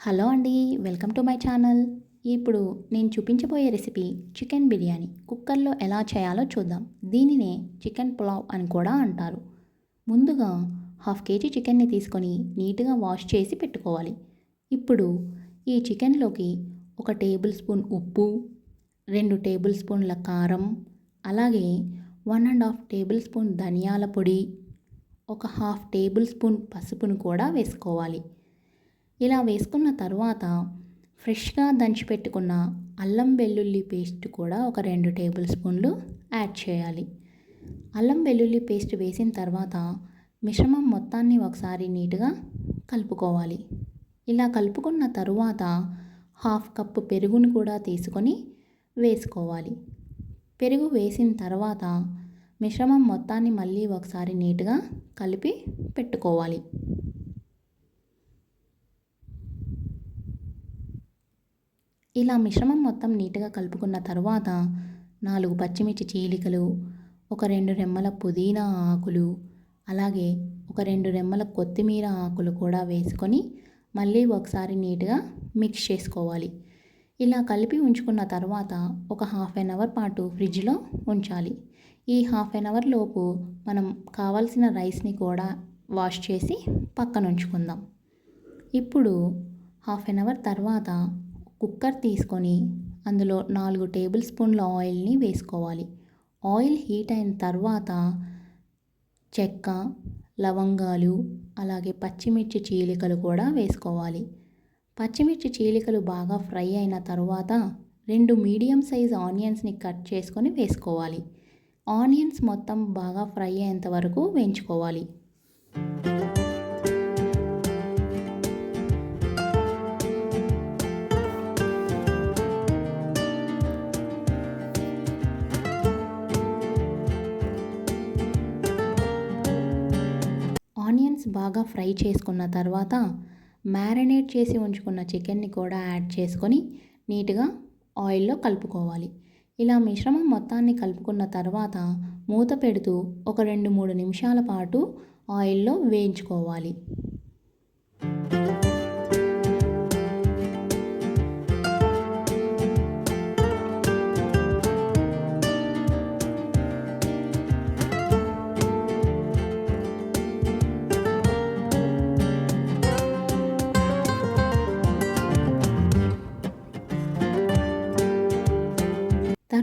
Hello అండి welcome to my channel. ఇప్పుడు నేను చూపించబోయే రెసిపీ చికెన్ బిర్యానీ. కుక్కర్లో ఎలా చేయాలో చూద్దాం. దీనినే చికెన్ పులావ్ అని కూడా అంటారు. ముందుగా హాఫ్ కేజీ చికెన్ని తీసుకొని నీట్గా వాష్ చేసి పెట్టుకోవాలి. ఇప్పుడు ఈ చికెన్లోకి ఒక టేబుల్ స్పూన్ ఉప్పు రెండు టేబుల్ స్పూన్ల కారం అలాగే one and half tablespoon ధనియాల పొడి ఒక హాఫ్ టేబుల్ స్పూన్ పసుపును కూడా వేసుకోవాలి. ఇలా వేసుకున్న తర్వాత ఫ్రెష్గా దంచిపెట్టుకున్న అల్లం వెల్లుల్లి పేస్ట్ కూడా ఒక రెండు టేబుల్ స్పూన్లు యాడ్ చేయాలి. అల్లం వెల్లుల్లి పేస్ట్ వేసిన తర్వాత మిశ్రమం మొత్తాన్ని ఒకసారి నీట్గా కలుపుకోవాలి. ఇలా కలుపుకున్న తరువాత హాఫ్ కప్పు పెరుగును కూడా తీసుకొని వేసుకోవాలి. పెరుగు వేసిన తర్వాత మిశ్రమం మొత్తాన్ని మళ్ళీ ఒకసారి నీట్గా కలిపి పెట్టుకోవాలి. ఇలా మిశ్రమం మొత్తం నీట్గా కలుపుకున్న తర్వాత నాలుగు పచ్చిమిర్చి చీలికలు ఒక రెండు రెమ్మల పుదీనా ఆకులు అలాగే ఒక రెండు రెమ్మల కొత్తిమీర ఆకులు కూడా వేసుకొని మళ్ళీ ఒకసారి నీట్గా మిక్స్ చేసుకోవాలి. ఇలా కలిపి ఉంచుకున్న తర్వాత ఒక హాఫ్ అన్ అవర్ పాటు ఫ్రిడ్జ్లో ఉంచాలి. ఈ హాఫ్ అన్ అవర్ లోపు మనం కావాల్సిన రైస్ని కూడా వాష్ చేసి పక్కన ఉంచుకుందాం. ఇప్పుడు హాఫ్ అన్ అవర్ తర్వాత కుక్కర్ తీసుకొని అందులో నాలుగు టేబుల్ స్పూన్ల ఆయిల్ని వేసుకోవాలి. ఆయిల్ హీట్ అయిన తర్వాత చెక్క లవంగాలు అలాగే పచ్చిమిర్చి చీలికలు కూడా వేసుకోవాలి. పచ్చిమిర్చి చీలికలు బాగా ఫ్రై అయిన తర్వాత రెండు మీడియం సైజ్ ఆనియన్స్ని కట్ చేసుకొని వేసుకోవాలి. ఆనియన్స్ మొత్తం బాగా ఫ్రై అయ్యేంత వరకు వేయించుకోవాలి. బాగా ఫ్రై చేసుకున్న తర్వాత మ్యారినేట్ చేసి ఉంచుకున్న చికెన్ని కూడా యాడ్ చేసుకొని నీట్గా ఆయిల్లో కలుపుకోవాలి. ఇలా మిశ్రమం మొత్తాన్ని కలుపుకున్న తర్వాత మూత పెడుతూ ఒక రెండు మూడు నిమిషాల పాటు ఆయిల్లో వేయించుకోవాలి.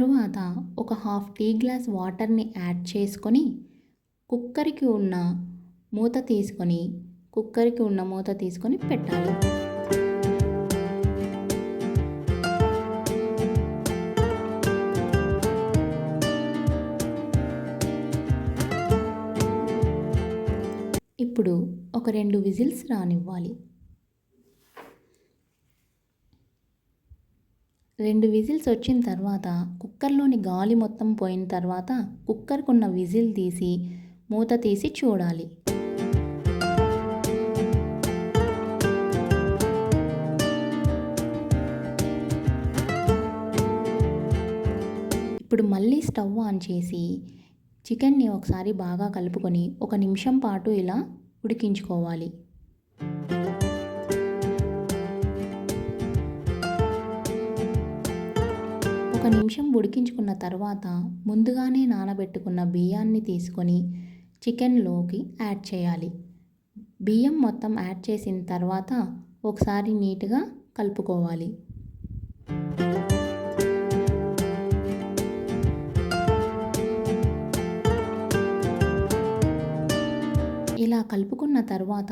తరువాత ఒక హాఫ్ టీ గ్లాస్ వాటర్ని యాడ్ చేసుకొని కుక్కర్కి ఉన్న మూత తీసుకొని కుక్కర్కి ఉన్న మూత తీసుకొని పెట్టాలి. ఇప్పుడు ఒక రెండు విజిల్స్ రానివ్వాలి. రెండు విజిల్స్ వచ్చిన తర్వాత కుక్కర్లోని గాలి మొత్తం పోయిన తర్వాత కుక్కర్కున్న విజిల్ తీసి మూత తీసి చూడాలి. ఇప్పుడు మళ్ళీ స్టవ్ ఆన్ చేసి చికెన్ని ఒకసారి బాగా కలుపుకొని ఒక నిమిషం పాటు ఇలా ఉడికించుకోవాలి. ఒక నిమిషం ఉడికించుకున్న తర్వాత ముందుగానే నానబెట్టుకున్న బియ్యాన్ని తీసుకొని చికెన్లోకి యాడ్ చేయాలి. బియ్యం మొత్తం యాడ్ చేసిన తర్వాత ఒకసారి నీట్గా కలుపుకోవాలి. ఇలా కలుపుకున్న తర్వాత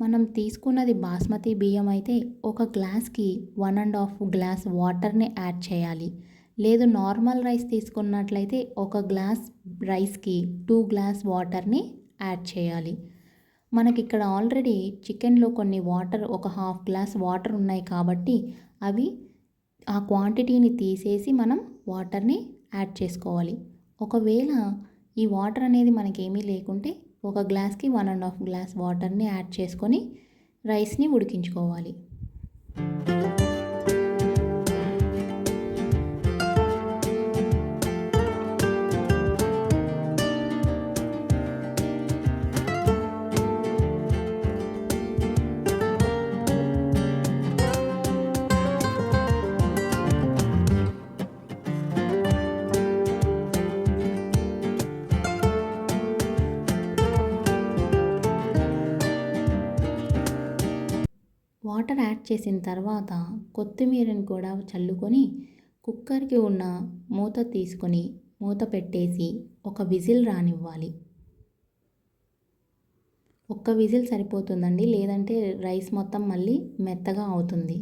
మనం తీసుకున్నది బాస్మతి బియ్యం అయితే ఒక గ్లాస్కి వన్ అండ్ హాఫ్ గ్లాస్ వాటర్ని యాడ్ చేయాలి. లేదు నార్మల్ రైస్ తీసుకున్నట్లయితే ఒక గ్లాస్ రైస్కి టూ గ్లాస్ వాటర్ని యాడ్ చేయాలి. మనకి ఇక్కడ ఆల్రెడీ చికెన్లో కొన్ని వాటర్ ఒక హాఫ్ గ్లాస్ వాటర్ ఉన్నాయి కాబట్టి అవి ఆ క్వాంటిటీని తీసేసి మనం వాటర్ని యాడ్ చేసుకోవాలి. ఒకవేళ ఈ వాటర్ అనేది మనకేమీ లేకుంటే ఒక గ్లాస్కి వన్ అండ్ హాఫ్ గ్లాస్ వాటర్ని యాడ్ చేసుకొని రైస్ని ఉడికించుకోవాలి. వాటర్ యాడ్ చేసిన తర్వాత కొత్తిమీరని కూడా చల్లుకొని కుక్కర్కి ఉన్న మూత తీసుకొని మూత పెట్టేసి ఒక విజిల్ రానివ్వాలి. ఒక్క విజిల్ సరిపోతుందండి లేదంటే రైస్ మొత్తం మళ్ళీ మెత్తగా అవుతుంది.